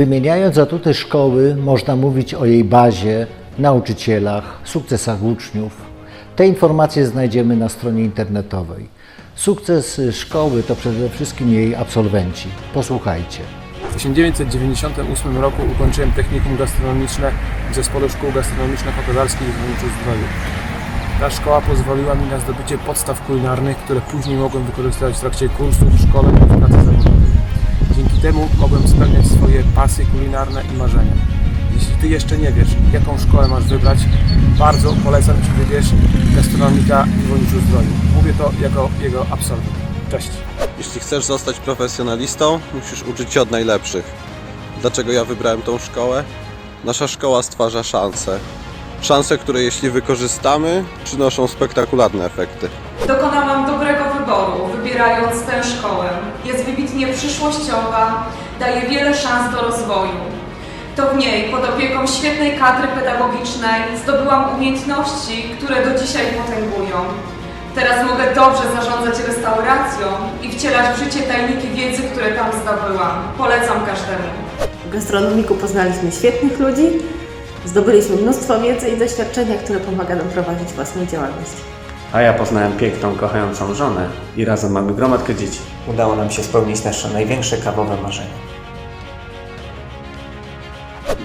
Wymieniając atuty szkoły, można mówić o jej bazie, nauczycielach, sukcesach uczniów. Te informacje znajdziemy na stronie internetowej. Sukces szkoły to przede wszystkim jej absolwenci. Posłuchajcie. W 1998 roku ukończyłem technikum gastronomiczne w Zespole Szkół Gastronomiczno-Hotelarskich w Wojniczu Zdroju. Ta szkoła pozwoliła mi na zdobycie podstaw kulinarnych, które później mogłem wykorzystywać w trakcie kursów, szkoleń i pracy. Dzięki temu mogłem spełniać swoje pasje kulinarne i marzenia. Jeśli Ty jeszcze nie wiesz, jaką szkołę masz wybrać, bardzo polecam Ci wybierz gastronomika w Wojniczu Zdroju. Mówię to jako jego absolwent. Cześć! Jeśli chcesz zostać profesjonalistą, musisz uczyć się od najlepszych. Dlaczego ja wybrałem tą szkołę? Nasza szkoła stwarza szanse. Szanse, które jeśli wykorzystamy, przynoszą spektakularne efekty. Dokonałam dobrego wyboru, wybierając tę szkołę. Jest wybitnie przyszłościowa, daje wiele szans do rozwoju. To w niej, pod opieką świetnej kadry pedagogicznej, zdobyłam umiejętności, które do dzisiaj potęgują. Teraz mogę dobrze zarządzać restauracją i wcielać w życie tajniki wiedzy, które tam zdobyłam. Polecam każdemu. W gastronomiku poznaliśmy świetnych ludzi, zdobyliśmy mnóstwo wiedzy i doświadczenia, które pomaga nam prowadzić własną działalność. A ja poznałem piękną, kochającą żonę i razem mamy gromadkę dzieci. Udało nam się spełnić nasze największe kawowe marzenia.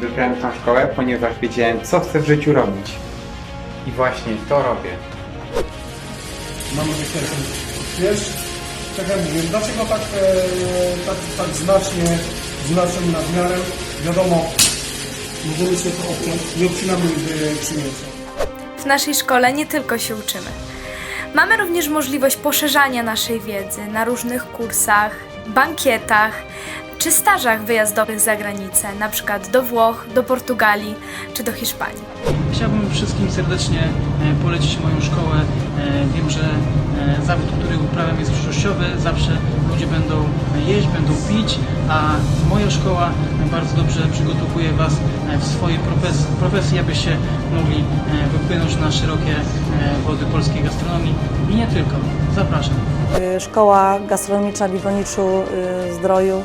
Wybrałem tą szkołę, ponieważ wiedziałem, co chcę w życiu robić. I właśnie to robię. Mamy wyświetleń. Wiesz, tak jak mówię, dlaczego tak, e, tak, tak znacznie, znacznym nadmiarem? Wiadomo, możemy sobie to obciąć, nie obcinamy e, przy mięsie. W naszej szkole nie tylko się uczymy. Mamy również możliwość poszerzania naszej wiedzy na różnych kursach, bankietach czy stażach wyjazdowych za granicę, na przykład do Włoch, do Portugalii czy do Hiszpanii. Chciałbym wszystkim serdecznie e, polecić moją szkołę. E, Wiem, że e, zawód, który uprawiam jest przyszłościowy. Zawsze ludzie będą jeść, będą pić, a moja szkoła bardzo dobrze przygotowuje Was e, w swojej profesji, abyście mogli e, wypłynąć na szerokie e, wody polskiej gastronomii i nie tylko. Zapraszam. Szkoła gastronomiczna w Iwoniczu Zdroju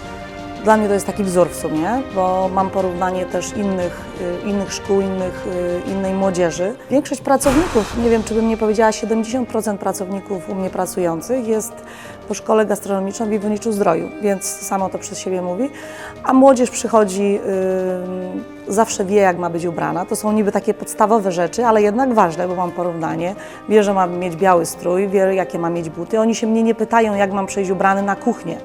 dla mnie to jest taki wzór w sumie, bo mam porównanie też innych, y, innych szkół, innych, y, innej młodzieży. Większość pracowników, nie wiem czy bym nie powiedziała, 70% pracowników u mnie pracujących jest po szkole gastronomicznej w Iwoniczu Zdroju, więc samo to przez siebie mówi. A młodzież przychodzi, y, zawsze wie jak ma być ubrana. To są niby takie podstawowe rzeczy, ale jednak ważne, bo mam porównanie. Wie, że mam mieć biały strój, wie jakie ma mieć buty. Oni się mnie nie pytają jak mam przejść ubrany na kuchnię.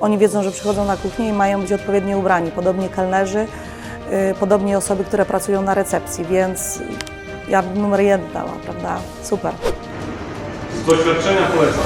Oni wiedzą, że przychodzą na kuchnię i mają być odpowiednio ubrani. Podobnie kelnerzy, y, podobnie osoby, które pracują na recepcji, więc ja bym numer jeden dała, prawda? Super. Z doświadczenia polecam.